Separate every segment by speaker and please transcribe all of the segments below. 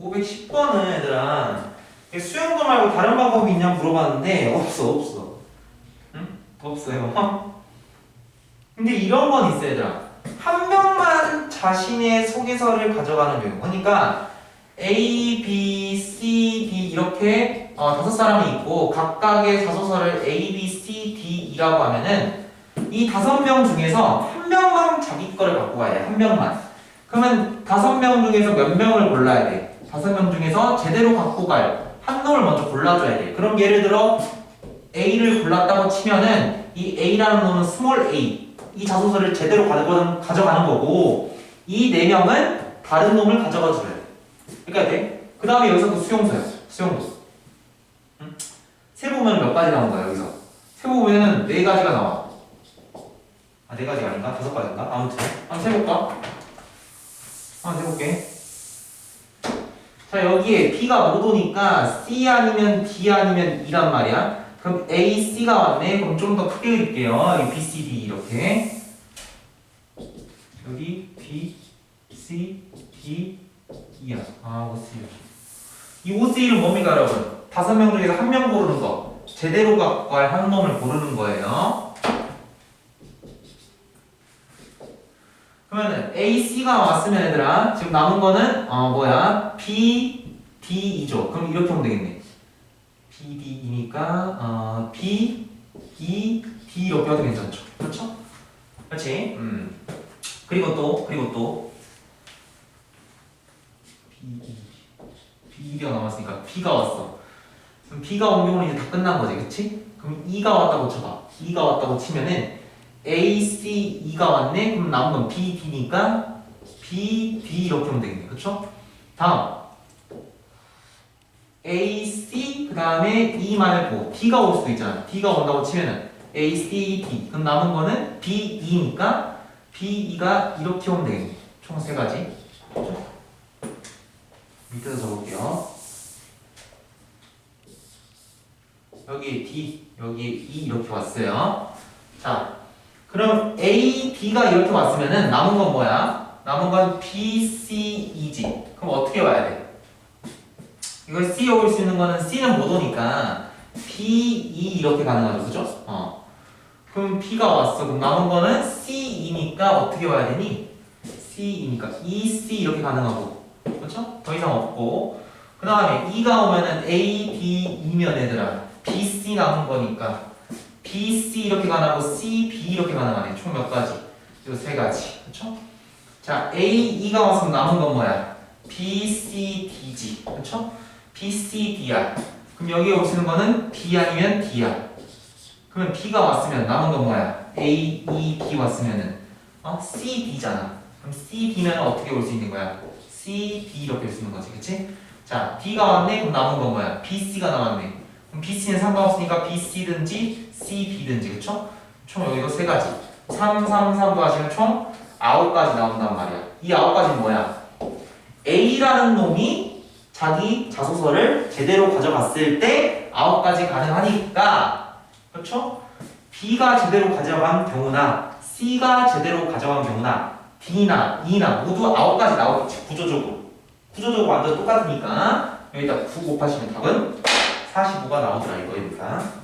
Speaker 1: 510번은 얘들아 수영도 말고 다른 방법이 있냐 물어봤는데 없어 없어 응? 없어요 근데 이런 건 있어 얘들아 한 명만 자신의 소개서를 가져가는 경우 그러니까 A, B, C, D 이렇게 어, 다섯 사람이 있고 각각의 자소서를 A, B, C, D이라고 하면은 이 다섯 명 중에서 한 명만 자기 거를 갖고 가야 돼. 한 명만. 그러면 다섯 명 중에서 몇 명을 골라야 돼? 다섯 명 중에서 제대로 갖고 갈 한 놈을 먼저 골라줘야 돼. 그럼 예를 들어 A를 골랐다고 치면은 이 A라는 놈은 스몰 a 이 자소서를 제대로 가져가는, 거고 이 네 명은 다른 놈을 가져가 줘야 돼. 그러니까 돼. 그 다음에 여기서 또 수용소야. 수용소. 응? 세 보면 몇 가지 나온 거야 여기서. 세 보면은 네 가지가 나와. 아, 네 가지가 아닌가? 다섯 가지인가? 아무튼. 한번 세볼까? 한번 세볼게. 자, 여기에 B가 못 오니까 C 아니면 D 아니면 E란 말이야. 그럼 A, C가 왔네. 그럼 좀 더 크게 그릴게요. 이 B, C, D 이렇게. 여기 B, C, D, E야. 아, OC야. 이 OC는 뭡니까, 여러분? 다섯 명 중에서 한 명 고르는 거. 제대로 갖고 갈한 놈을 고르는 거예요. 그러면은 A, C가 왔으면 얘들아 지금 남은 거는 어 뭐야 B, D이죠. 그럼 이렇게 하면 되겠네. B, D이니까 어 B, E, D 이렇게 해도 괜찮죠. 그렇죠? 그렇지? 음. 그리고 또 그리고 또 B, E, B, D가 남았으니까 B가 왔어. 그럼 B가 온 경우는 이제 다 끝난 거지, 그렇지? 그럼 E가 왔다고 쳐봐. E가 왔다고 치면은 A, C, E가 왔네? 그럼 남은 건 B, D니까 B, D 이렇게 하면 되겠네. 그쵸? 다음 A, C 그 다음에 E 말고 D가 올 수도 있잖아. D가 온다고 치면은 A, C, D 그럼 남은 거는 B, E니까 B, E가 이렇게 오면 되겠네. 총 세 가지. 그쵸? 밑에서 적을게요. 여기 D, 여기 E 이렇게 왔어요. 자, 그럼 A, D가 이렇게 왔으면은 남은 건 뭐야? 남은 건 B, C, E지. 그럼 어떻게 와야 돼? 이걸 C 올수 있는 거는 C는 못 오니까 B, E 이렇게 가능하죠, 그죠? 어. 그럼 B가 왔어. 그럼 남은 거는 C, E니까 어떻게 와야 되니? C, E니까 E, C 이렇게 가능하고, 그렇죠? 더 이상 없고. 그 다음에 E가 오면은 A, B, E면 얘들아 B, C 남은 거니까. B, C 이렇게 가능하고 C, B 이렇게 가능하네. 총 몇 가지? 요세 가지. 그렇죠? 자, A, E가 왔으면 남은 건 뭐야? B, C, D지. 그렇죠? B, C, D야. 그럼 여기에 오시는 거는 B 아니면 D야. 그러면 B가 왔으면 남은 건 뭐야? A, E, D 왔으면은 어? C, D잖아. 그럼 C, D면 어떻게 올 수 있는 거야? C, D 이렇게 있는 거지. 그렇지? 자, D가 왔네. 그럼 남은 건 뭐야? B, C가 나왔네. 그럼 B, C는 상관없으니까 B, C든지 C, B든지 그쵸? 총 여기도 세 가지 3, 3, 3도 하시면 총 9가지 나온단 말이야 이 9가지는 뭐야? A라는 놈이 자기 자소서를 제대로 가져갔을 때 9가지 가능하니까 그렇죠? B가 제대로 가져간 경우나 C가 제대로 가져간 경우나 D나 E나 모두 9가지 나오겠지 구조적으로 구조적으로 완전 똑같으니까 여기다 9 곱하시면 답은 45가 나오더라 이거니까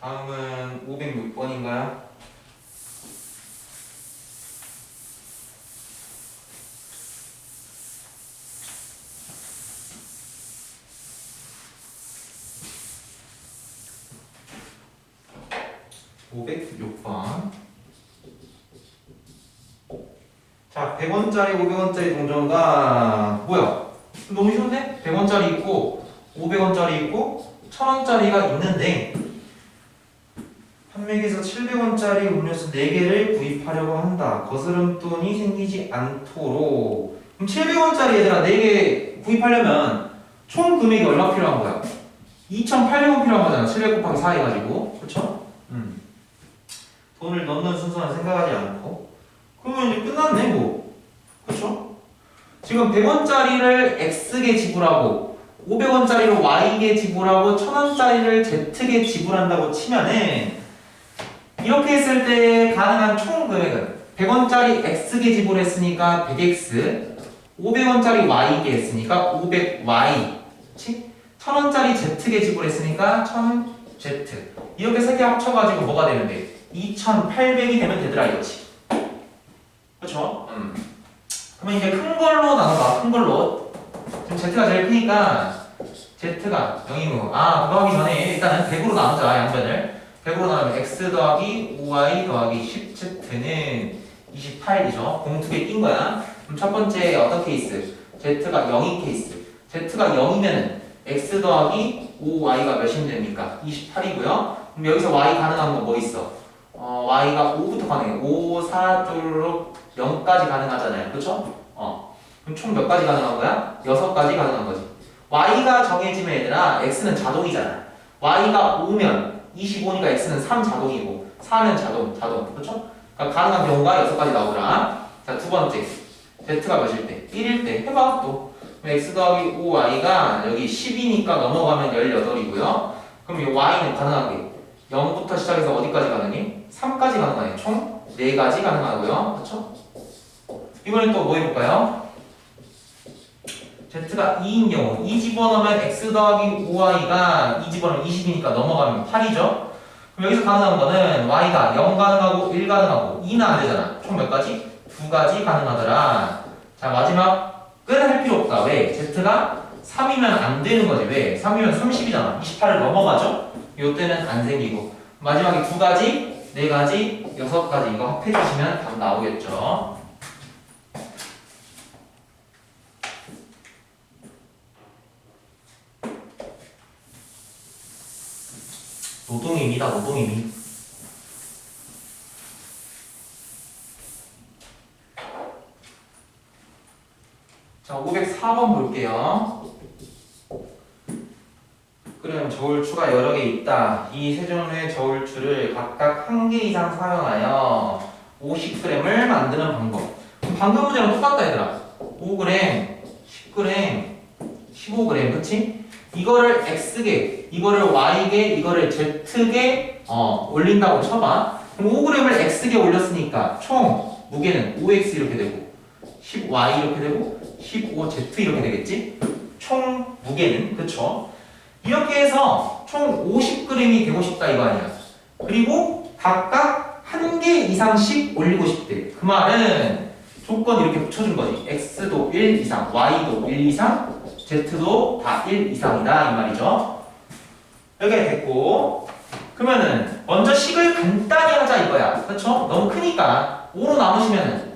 Speaker 1: 다음은 506번인가요? (506번) 자, 100원짜리, 500원짜리 동전과 뭐야? 너무 쉬운데? 100원짜리 있고 500원짜리 있고 1000원짜리가 있는데 판매기에서 700원짜리 음료수 4개를 구입하려고 한다. 거스름돈이 생기지 않도록. 그럼 700원짜리 얘들아 4개 구입하려면 총 금액이 얼마 필요한 거야? 2,800원 필요한 거잖아. 700 곱하기 4 해가지고. 그쵸? 음. 돈을 넣는 순서는 생각하지 않고. 그러면 이제 끝났네, 뭐. 그쵸? 지금 100원짜리를 X개 지불하고 500원짜리를 Y에게 지불하고 1000원짜리를 Z에게 지불한다고 치면은 이렇게 했을 때 가능한 총 금액은 100원짜리 X게 지불했으니까 100X 500원짜리 Y게 했으니까 500Y 그치? 1000원짜리 Z게 지불했으니까 1000Z 이렇게 세 개 합쳐가지고 뭐가 돼? 2800이 되면 되더라 이거지 그쵸? 음. 그러면 이제 큰 걸로 나눠봐. 큰 걸로. 지금 Z가 제일 크니까 Z가 0이고. 아 그거 하기 전에 일단은 100으로 나누자 양변을. 100으로 나누면 X 더하기 5Y 더하기 10Z는 28이죠. 공두개낀 거야. 그럼 첫 번째 어떤 케이스? Z가 0인 케이스. Z가 0이면은 X 더하기 5Y가 몇이면 됩니까? 28이고요. 그럼 여기서 Y 가능한 거뭐 있어? 어, Y가 5부터 가능해 5, 4, 쭉 0까지 가능하잖아요 그쵸? 어 그럼 총 몇 가지 가능한 거야? 6가지 가능한 거지 Y가 정해지면 얘들아 X는 자동이잖아 Y가 5면 25니까 X는 3 자동이고 4면 자동 자동 그쵸? 그러니까 가능한 경우가 6가지 나오더라 자 두 번째 Z가 몇일 때? 1일 때 해봐 또 X 더하기 5Y가 여기 10이니까 넘어가면 18이고요 그럼 이 Y는 가능한 게 0부터 시작해서 어디까지 가능해? 3까지 가능하네 총 4가지 가능하고요 그쵸? 이번엔 또 뭐 해볼까요? Z가 2인 경우 2 집어넣으면 X 더하기 5Y가 2 집어넣으면 20이니까 넘어가면 8이죠 그럼 여기서 가능한 거는 Y가 0 가능하고 1 가능하고 2는 안 되잖아 총 몇 가지? 두 가지 가능하더라 자 마지막 끈할 필요 없다 왜? Z가 3이면 안 되는 거지 왜? 3이면 30이잖아 28을 넘어가죠? 요때는 안 생기고 마지막에 두 가지, 네 가지, 여섯 가지 이거 합해 주시면 답 나오겠죠 노동입니다 노동임이 자 504번 볼게요 그럼 저울추가 여러 개 있다. 이 세 종류의 저울추를 각각 한 개 이상 사용하여 50g을 만드는 방법. 방금 문제랑 똑같다 얘들아. 5g, 10g, 15g, 그치? 이거를 x개, 이거를 y개, 이거를 z개 어, 올린다고 쳐봐. 그럼 5g을 x개 올렸으니까 총 무게는 5x 이렇게 되고 10y 이렇게 되고 15z 이렇게 되겠지? 총 무게는 그쵸? 이렇게 해서 총 50g이 되고 싶다 이거 아니야. 그리고 각각 한 개 이상씩 올리고 싶대. 그 말은 조건 이렇게 붙여준 거지. x도 1 이상, y도 1 이상, z도 다 1 이상이다 이 말이죠. 이렇게 됐고 그러면은 먼저 식을 간단히 하자 이거야. 그렇죠? 너무 크니까 5로 나누시면은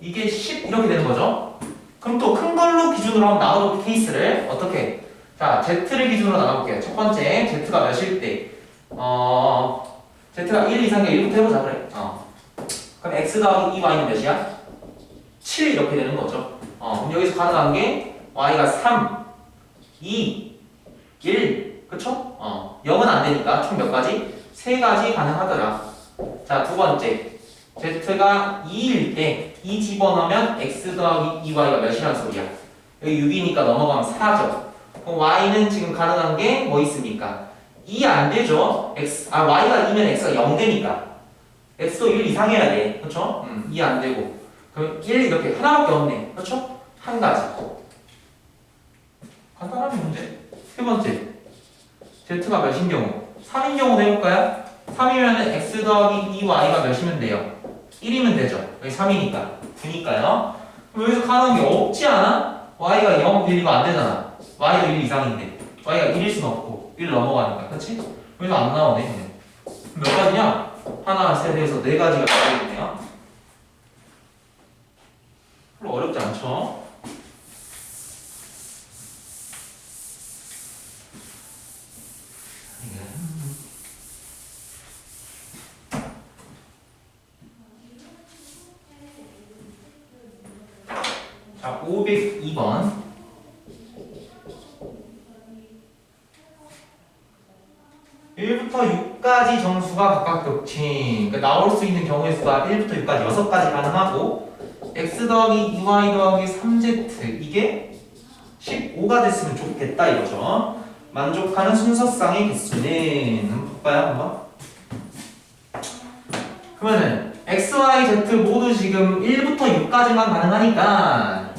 Speaker 1: 이게 10 이렇게 되는 거죠. 그럼 또 큰 걸로 기준으로 한번 나눠볼 케이스를 어떻게? 자, Z를 기준으로 나눠볼게요. 첫 번째, Z가 몇일 때? 어, Z가 1 이상의 1부터 해보자, 그래. 어. 그럼 X 더하기 2Y는 몇이야? 7 이렇게 되는 거죠. 어, 여기서 가능한 게 Y가 3, 2, 1, 그쵸? 어, 0은 안 되니까 총 몇 가지? 세 가지 가능하더라. 자, 두 번째. Z가 2일 때 2 집어넣으면 X 더하기 2Y가 몇이란 소리야? 여기 6이니까 넘어가면 4죠. 그럼 Y는 지금 가능한 게 뭐 있습니까? 2 안 되죠? X, 아, Y가 2면 X가 0 되니까. X도 1 이상 해야 돼. 그쵸? 음, 2 안 되고. 그럼 1 이렇게 하나밖에 없네. 그쵸? 한 가지. 간단하네, 문제. 세 번째. Z가 몇인 경우? 3인 경우도 해볼까요? 3이면 X 더하기 2Y가 몇이면 돼요? 1이면 되죠. 여기 3이니까. 9니까요. 그럼 여기서 가능한 게 없지 않아? y가 0, 1, 이거 안 되잖아. y가 1 이상인데. y가 1일 수는 없고. 1 넘어가니까. 그치? 그래서 안 나오네. 몇 가지냐? 하나, 셋 해서 네 가지가 나오겠네요. 별로 어렵지 않죠? 자, 502번. 일부터 6까지 정수가 각각 겹친 그러니까 나올 수 있는 경우의 수가 1부터 6까지 6가지 가능하고 x 더하기 2y 더하기 3z 이게 15가 됐으면 좋겠다 이거죠. 만족하는 순서쌍의 개수는 한번 볼까요 한번? 그러면은 x, y, z 모두 지금 1부터 6까지만 가능하니까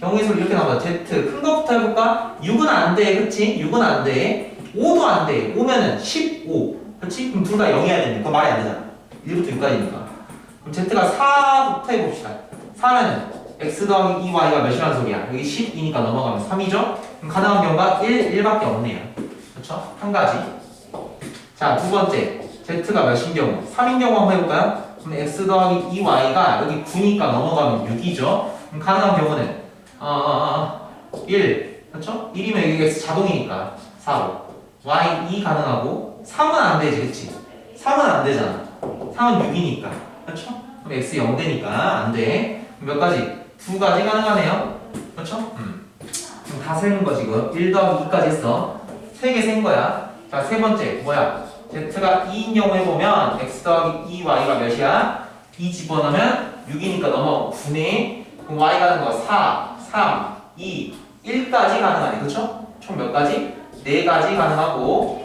Speaker 1: 경우의 수를 이렇게 나와 z 큰 거부터 해볼까? 6은 안 돼, 그치? 6은 안 돼. 5도 안 돼. 5면은 15, 그치? 그럼 둘 다 0이어야 되니까 그거 말이 안 되잖아. 1부터 6까지니까. 그럼 z가 4부터 해봅시다. 4면은 x 더하기 2y가 몇이라는 소리야? 여기 12니까 넘어가면 3이죠? 그럼 가능한 경우가 1, 1밖에 없네요. 그렇죠? 한 가지. 자, 두 번째. z가 몇인 경우? 3인 경우 한번 해볼까요? 그럼 x 더하기 2y가 여기 9니까 넘어가면 6이죠? 그럼 가능한 경우는 어, 어, 어, 1. 그렇죠? 1이면 여기 x 자동이니까 4로. y 2 가능하고 3은 안 되지, 그치? 3은 안 되잖아. 3은 6이니까. 그렇죠? 그럼 x 0 되니까 안 돼. 몇 가지? 두 가지 가능하네요. 그렇죠? 음. 그럼 다 세는 거 지금 1 더하기 2까지 했어. 세 개 센 거야. 자, 세 번째 뭐야? z가 2인 경우에 보면 x 더하기 2y가 몇이야? 2 집어넣으면 6이니까 넘어 9네. 그럼 y 가는 거 4, 3, 2, 1까지 가능하네. 그렇죠? 총 몇 가지? 네 가지 가능하고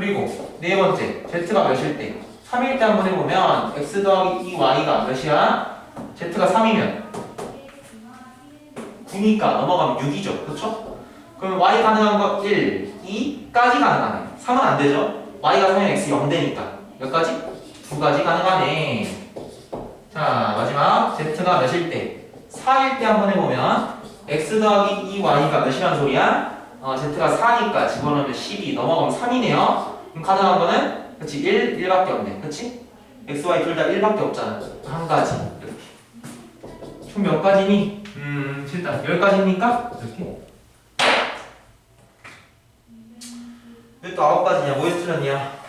Speaker 1: 그리고 네 번째 z가 몇일 때? 3일 때 한번 해보면 x 더하기 2y가 몇이야? z가 3이면 9니까 넘어가면 6이죠. 그렇죠? 그럼 y 가능한 거 1, 2까지 가능하네. 3은 안 되죠? y가 3이면 x 0 되니까 몇 가지? 두 가지 가능하네. 자 마지막 z가 몇일 때? 4일 때 한번 해보면 x 더하기 2y가 몇이란 소리야? 어, z가 4니까 집어넣으면 12 넘어가면 3이네요. 그럼 가능한 거는 그렇지 1, 1밖에 없네. 그렇지? x, y 둘 다 1밖에 없잖아. 한 가지 이렇게. 총 몇 가지니? 음, 일단 10가지입니까? 이렇게. 왜또 아홉 가지냐? 뭐에 틀렸냐?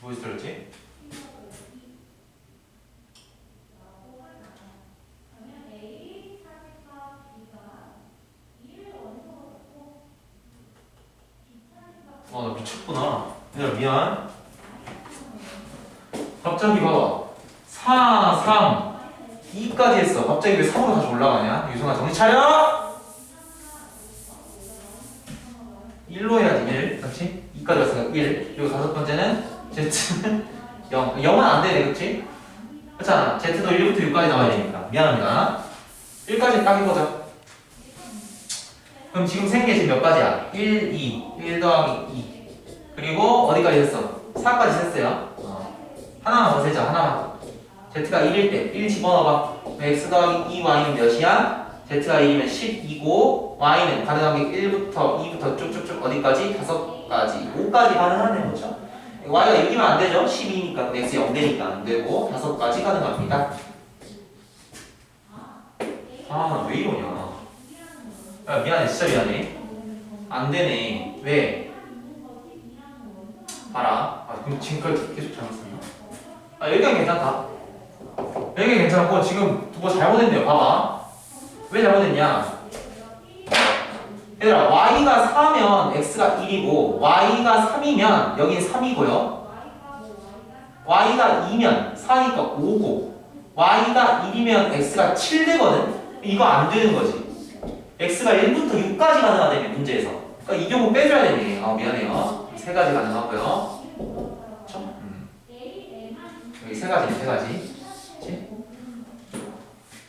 Speaker 1: 뭐에 틀렸지? 어, 나 미쳤구나. 얘들아, 미안. 갑자기 봐봐. 4, 3, 2까지 했어. 갑자기 왜 3으로 다시 올라가냐? 유승아, 정신 차려! 1로 해야지, 1. 그렇지? 2까지 왔으니까 1. 그리고 다섯 번째는 Z는 0. 0은 안 되네, 그렇지? 그렇잖아. Z도 1부터 6까지 나와야 되니까. 미안합니다. 1까지 딱 해보자. 그럼 지금 생긴 게 지금 몇 가지야? 1, 2, 1 더하기 2 그리고 어디까지 했어? 4까지 했어요 어. 하나만 더 세자 하나만 Z가 1일 때 1 집어넣어봐 X 더하기 2Y는 몇이야? Z가 1이면 10이고 Y는 가능하게 1부터 2부터 쭉쭉쭉 어디까지? 5까지 5까지 가능하네 그렇죠? Y가 6이면 안 되죠? 12니까 X 0 되니까 안 되고 5까지 가능합니다 아 왜 이러냐 야 미안해 진짜 미안해. 안 되네. 왜? 봐라. 아 그럼 지금까지 계속 잘못했나? 아 여기가 괜찮다. 여기 괜찮고 지금 뭐 잘못했네요. 봐봐. 왜 잘못했냐? 얘들아 y가 4면 x가 1이고 y가 3이면 여긴 3이고요. y가 2면 4니까 5고 y가 1이면 x가 7 되거든? 이거 안 되는 거지 x가 1부터 6까지 가능하다며 문제에서 그러니까 이 경우 빼줘야 되네 아 미안해요 세 가지 가능하고요 그쵸? 음. 여기 세 가지 세 가지 그치?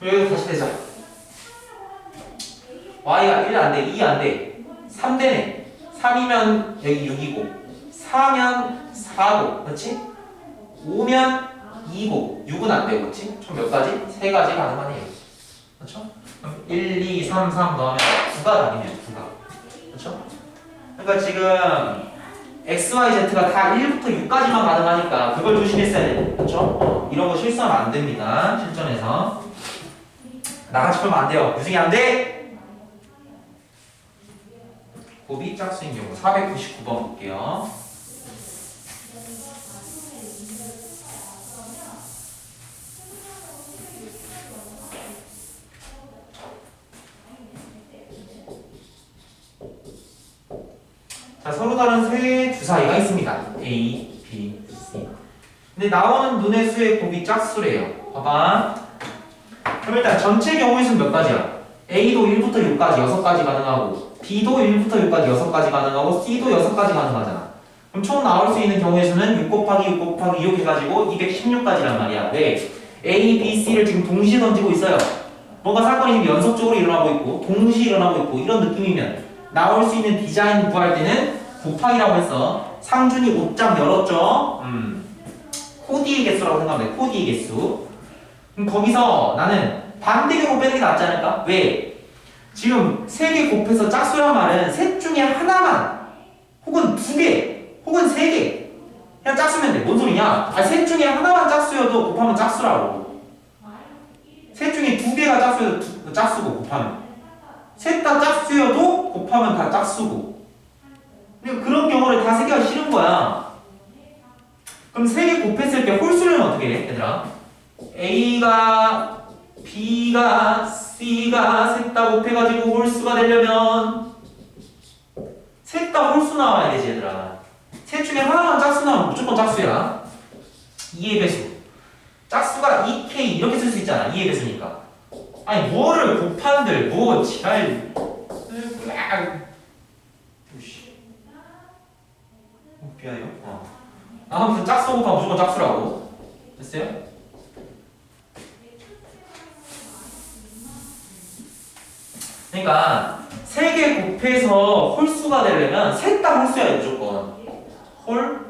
Speaker 1: 여기 다시 되자 y가 1 안돼 2 안돼 3 되네 3이면 여기 6이고 4면 4고 그렇지? 5면 2고 6은 안 되고 그렇지? 총 몇 가지? 세 가지 가능하네요 그렇죠? 그럼 1, 2, 3, 3 넣으면 9가 답이네요 9가 그렇죠? 그러니까 지금 x, y, z가 다 1부터 6까지만 가능하니까 그걸 조심했어야 돼 그렇죠? 어, 이런 거 실수하면 안 됩니다 실전에서 나같이 풀면 안 돼요 유승이 안 돼! 곱이 짝수인 경우 499번 볼게요 자, 서로 다른 세 주사위가 있습니다. A, B, C. 근데 나오는 눈의 수의 곱이 짝수래요. 봐봐. 그럼 일단 전체 경우의 수는 몇 가지야? A도 1부터 6까지 6가지 가능하고 B도 1부터 6까지 6가지 가능하고 C도 6가지 가능하잖아. 그럼 총 나올 수 있는 경우의 수는 6 곱하기 6 곱하기 6 해가지고 216까지란 말이야. 왜? A, B, C를 지금 동시에 던지고 있어요. 뭔가 사건이 지금 연속적으로 일어나고 있고 동시에 일어나고 있고 이런 느낌이면 나올 수 있는 디자인 구할 때는 곱하기라고 했어. 상준이 옷장 열었죠? 음. 코디의 개수라고 생각하면 돼. 코디의 개수. 그럼 거기서 나는 반대 경우 빼는 게 낫지 않을까? 왜? 지금 세 개 곱해서 짝수란 말은 셋 중에 하나만 혹은 두 개, 혹은 세 개. 그냥 짝수면 돼. 뭔 소리냐? 아, 셋 중에 하나만 짝수여도 곱하면 짝수라고. 셋 중에 두 개가 짝수여도 두- 짝수고 곱하면. 셋 다 짝수여도 곱하면 다 짝수고. 근데 그런 경우를 다 세 개가 싫은 거야. 그럼 세 개 곱했을 때 홀수는 어떻게 해, 얘들아? A가 B가 C가 셋 다 곱해가지고 홀수가 되려면 셋 다 홀수 나와야 되지 얘들아 셋 중에 하나만 짝수 나오면 무조건 짝수야 2의 배수 짝수가 2K 이렇게 쓸 수 있잖아 2의 배수니까 아니 뭐를 곱한들 뭐 지랄 미안해요 어. 아무튼 짝수 곱하면 무조건 짝수라고 됐어요? 그러니까 세 개 곱해서 홀수가 되려면 셋 다 홀수야 무조건 홀